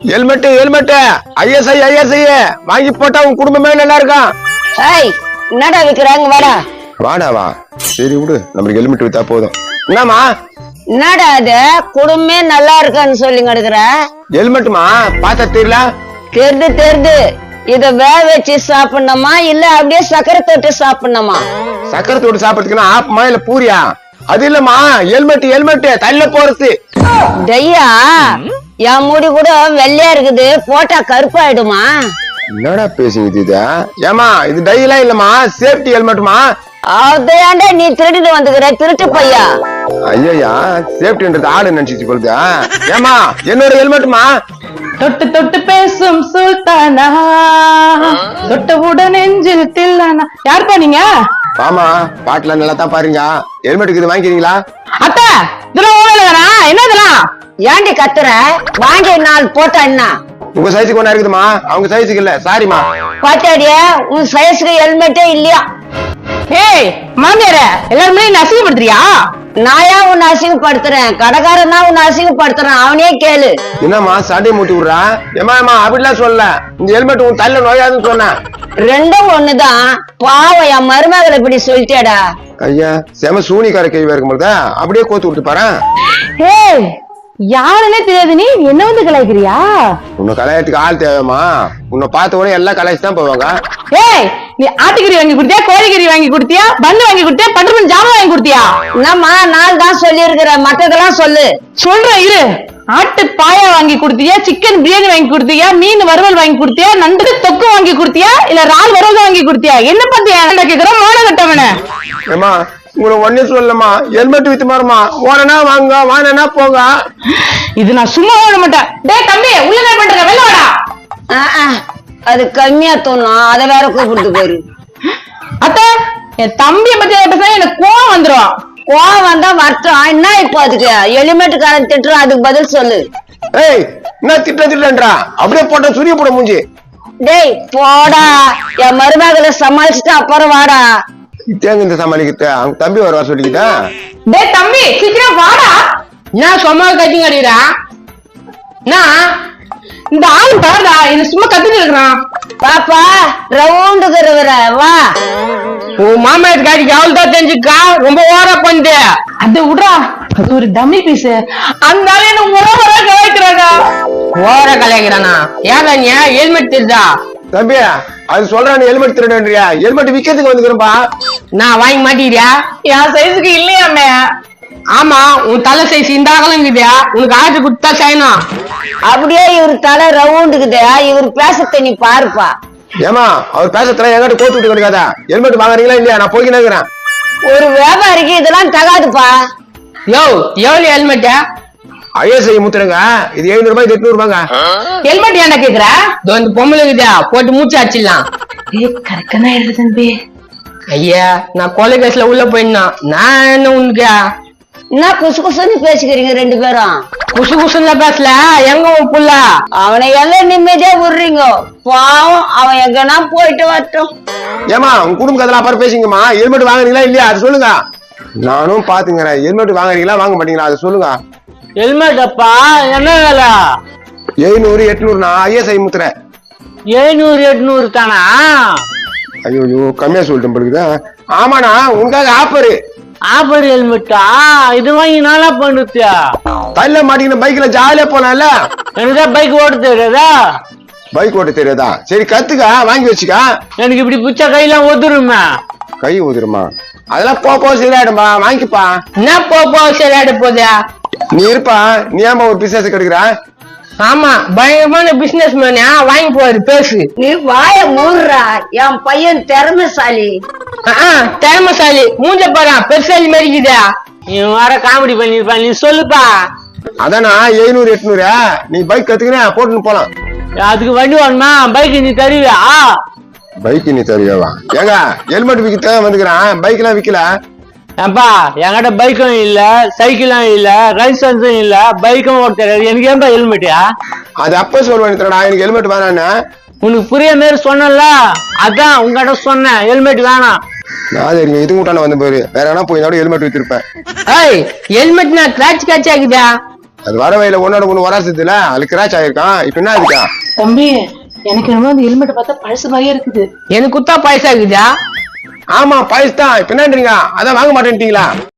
Helmet helmet ISI ISI வாங்கி போட்டா உன் குடும்பமே நல்லா இருக்கும் ஏய் என்னடா விக்கிறாங்க வாடா. வாடா வா. சரி விடு. நம்மளுக்கு ஹெல்மெட் வித்தா போதும். என்னம்மா? என்னடா அது குடும்பமே நல்லா இருக்கான்னு சொல்லி எடுக்கிற ஹெல்மெட்டுமா? பார்த்தா தெரியல. தெரிது தெரிது. இத வேக வச்சு சாப்பிடணுமா? இல்ல அப்படியே சக்கரை தொட்டு சாப்பிடணுமா? சக்கரை தோடு சாப்பிடுறதுக்குன்னா ஆப்பமா இல்ல பூரியா? அது இல்லம்மா. ஹெல்மெட் ஹெல்மெட் தள்ள போறது டையா என் முடி கூட வெள்ளையா இருக்குது. போட்டா கருப்பாயிடுமா? என்னடா பேசுங்க இது? ஏமா இது டைலாம் இல்லம்மா சேஃப்டி ஹெல்மெட்டுமா? அதையாண்டா நீ திருடிட்டு வந்துக்கிற? திருட்டு பையா? ஐயா சேஃப்டின்றது ஆடு நினைச்சிச்சு போகுது. ஏமா என்னோட ஹெல்மெட்டுமா? தொட்டு தொட்டு பேசும் சுல்தானா? தொட்டவுடன் நெஞ்சில் தில்லானா? யாருப்பா நீங்க? ஆமா பாட்டுல நல்லா தான் பாருங்க. ஹெல்மெட்டுக்கு இது வாங்கிக்கிறீங்களா? அத்தை இதெல்லாம் என்ன இதெல்லாம்? ஏண்டி கத்துற? வாங்கி நாள் போட்டா என்ன? உங்க சைஸுக்கு ஒண்ணா இருக்குதுமா அவங்க சைஸுக்கு இல்ல. சாரிமா பாத்தாடிய உன் சைஸ்க்கு ஹெல்மெட்டே இல்லையா? ஏய் மாமியார எல்லாருமே என்ன அசிங்கப்படுத்துறியா? நான் ஏன் உன்னை அசிங்கப்படுத்துறேன்? கடைக்காரன் தான் உன்னை அசிங்கப்படுத்துறேன். அவனே கேளு. என்னம்மா சண்டை மூட்டி விடுறா? ஏமா ஏமா அப்படிலாம் சொல்லல. இந்த ஹெல்மெட் உன் தள்ள நோயாதுன்னு சொன்னேன் ரெண்டும் ஒண்ணுதான். பாவம் என் மருமகளை இப்படி சொல்லிட்டேடா. ஐயா செம சூனிக்கார கை இருக்கும்போது அப்படியே கோத்து விட்டு பாரு ஏய் யாருன்னே தெரியாது நீ. என்ன வந்து கலாய்க்கிறியா? உன்னை கலாயத்துக்கு ஆள் தேவைமா உன்னை பார்த்த உடனே எல்லாம் கலாய்ச்சி தான் போவாங்க. ஏய் நீ ஆட்டுக்கறி வாங்கி கொடுத்தியா கோழிக்கறி வாங்கி கொடுத்தியா பந்து வாங்கி கொடுத்தியா பட்டு மணி ஜாமான் வாங்கி கொடுத்தியா? என்னம்மா நான் தான் சொல்லியிருக்கிறேன் மத்ததெல்லாம் சொல்லு. சொல்றேன் இரு. ஆட்டு பாயா வாங்கி கொடுத்தியா சிக்கன் பிரியாணி வாங்கி கொடுத்தியா மீன் வறுவல் வாங்கி கொடுத்தியா நண்டு தொக்கு வாங்கி கொடுத்தியா இல்ல இறால் வறுவல் வாங்கி கொடுத்தியா? என்ன பத்தியா என்ன கேக்குறோம் மோன கட்டவன ஏமா உங்களை ஒன்னே சொல்லமா ஹெல்மெட் வித்து மாறுமா ஓனனா வாங்க வானனா போங்க. இது நான் சும்மா ஓட மாட்டேன். டேய் தம்பி உள்ள என்ன பண்ற வெளில வாடா. அது கம்மியா தோணும் அதை வேற கூப்பிட்டு போயிரு. அத்தை என் தம்பிய பத்தி பேசினா எனக்கு கோவம் வந்துரும். கோவம் வந்தா வரட்டும் என்ன இப்போ அதுக்கு? எலிமெண்ட்டுக்காரன் திட்டுறான் அதுக்கு பதில் சொல்லு. ஏய் என்ன திட்ட திட்டன்றா அப்படியே போட்ட சுரிய போட மூஞ்சி. டேய் போடா. என் மருமகளை சமாளிச்சுட்டு அப்புறம் வாடா. தேங்க இந்த சமாளிக்கிட்ட. அவங்க தம்பி வருவா சொல்லிக்கிட்டா? டேய் தம்பி சீக்கிரம் வாடா. நான் சும்மா கட்டிங்க அடிக்கிறா நான் இந்த ஆள் பாருடா இது சும்மா கத்திட்டு இருக்கிறான். பாப்பா ரவுண்டுக்கு இருக்கிற வா. உன் மாமா காடிக்கு அவள் தான் தெரிஞ்சுக்கா ரொம்ப ஓரா பண்ணு அது விடுறா அது ஒரு டம்மி பீஸ் அந்த ஆளு என்ன ஓவரா கலாய்க்கிறாங்க ஓவரா கலாய்க்கிறானா? ஏதா நீ? ஹெல்மெட் தெரியுதா? தம்பி அது சொல்றா நீ ஹெல்மெட் திருடன்றியா? ஹெல்மெட் விக்கிறதுக்கு வந்துக்கிறப்பா நான் வாங்கி மாட்டிக்கிறியா என் சைஸுக்கு இல்லையாமே. ஆமா உன் தலை சைஸ் இந்த அகலம் இருக்குதா உனக்கு ஆர்டர் கொடுத்தா செய்யணும் அப்படியே இவர் தலை ரவுண்டுக்குது இவர் பேசத்தை நீ பாருப்பா. ஏமா அவர் பேசத்துல என்கிட்ட கோத்து விட்டு கிடைக்காதா? ஹெல்மெட் வாங்குறீங்களா இல்லையா? நான் போய்க்கினே இருக்கிறேன். ஒரு வியாபாரிக்கு இதெல்லாம் தகாதுப்பா. யோ எவ்வளவு ஹெல்மெட் ஐஎஸ்ஐ முத்துறங்க இது எழுநூறு ரூபாய் இது எட்நூறு ரூபாங்க ஹெல்மெட் ஏன்டா கேக்குற? இதோ இந்த பொம்பளை இருக்குதா? போட்டு மூச்சு அடிச்சிடலாம். ஏய் கரெக்டா எடுத்து தம்பி. ஐயா நான் கொலை கேஸ்ல உள்ள போயிருந்தேன் நான் என்ன உனக்கு என்ன குசு குசுன்னு பேசிக்கிறீங்க ரெண்டு பேரும்? குசு குசுல பேசல. எங்க உன் புள்ள? அவனை எல்லாம் நிம்மதியா விடுறீங்க. பாவம் அவன் எங்கன்னா போயிட்டு வரட்டும். ஏமா உங்க குடும்ப கதெல்லாம் அப்புறம் பேசிங்கம்மா. ஹெல்மெட் வாங்குறீங்களா இல்லையா? அது சொல்லுங்க. நானும் பாத்துங்கிறேன் ஹெல்மெட் வாங்குறீங்களா வாங்க மாட்டீங்களா? அது சொல்லுங்க. ஹெல்மெட் அப்பா என்ன வேலை? எழுநூறு எட்நூறு நான் ஐஎஸ்ஐ முத்துறேன். எழுநூறு எட்நூறு தானா? ஐயோ ஐயோ கம்மியா சொல்லிட்டேன் பொழுது ஆமாண்ணா உங்களுக்காக ஆப்பரு. ஆஃபர் ஹெல்மெட்டா இது வாங்கி நாளா பண்ணுத்தியா? தள்ள மாட்டீங்கன்னா பைக்ல ஜாலியா போலாம்ல? எனக்கு பைக் ஓட்ட தெரியாதா? பைக் ஓட்ட தெரியாதா? சரி கத்துக்க வாங்கி வச்சுக்க. எனக்கு இப்படி பிச்சை கையெல்லாம் ஒதுருமே? கை ஊதுருமா அதெல்லாம் போ போ சரியாயிடும்பா. வாங்கிப்பா. என்ன போ போ சரியாட போதா நீ இருப்பா. நீ ஏமா ஒரு பிசினஸ் கிடைக்கிற? ஆமா பயங்கரமான பிசினஸ் மேனா வாங்கி போவாரு பேசு. நீ வாய மூடுறா. என் பையன் திறமைசாலி. திறமசாலி. மூஞ்ச பாரு பெருசாலி மாதிரிக்குதா நீ வர காமெடி பண்ணிருப்பா நீ சொல்லுப்பா. அதானா எழுநூறு எட்நூறு? நீ பைக் கத்துக்கினா போட்டுன்னு போலாம். அதுக்கு வண்டி வேணுமா பைக் நீ தருவியா? பைக் நீ தருவியாவா? ஏங்க ஹெல்மெட் விற்க வந்துக்கிறான். பைக் எல்லாம் விக்கல? ஏப்பா என்கிட்ட பைக்கும் இல்ல சைக்கிளும் இல்ல லைசன்ஸும் இல்ல பைக்கும் ஓட்ட எனக்கு ஏன்பா ஹெல்மெட்டியா அது அப்ப சொல்லுவேன் தரடா எனக்கு ஹெல்மெட் வேணான்னு. உனக்கு புரிய மாரி சொன்னல அதான் உங்ககிட்ட சொன்னேன் ஹெல்மெட் வேணாம். நான் தெரியும் இது கூட்டான வந்த பாரு. வேற எங்கன்னா போய் ஹெல்மெட் வித்திருப்பேன் ஏய் ஹெல்மெட் நான் கிராச் கிராச் ஆகுதா? அது வர வயல ஒன்னோட ஒண்ணு வராசத்துல அதுல கிராச் ஆயிருக்கான். இப்ப என்ன இருக்கா தம்பி எனக்கு என்னமோ அந்த ஹெல்மெட் பார்த்தா பழசு மாதிரியே இருக்குது. எனக்கு குத்தா பைசா இருக்குதா ஆமா பாயஸ் தான் இப்ப என்னன்றீங்க அதான் வாங்க மாட்டேன்ட்டீங்களா?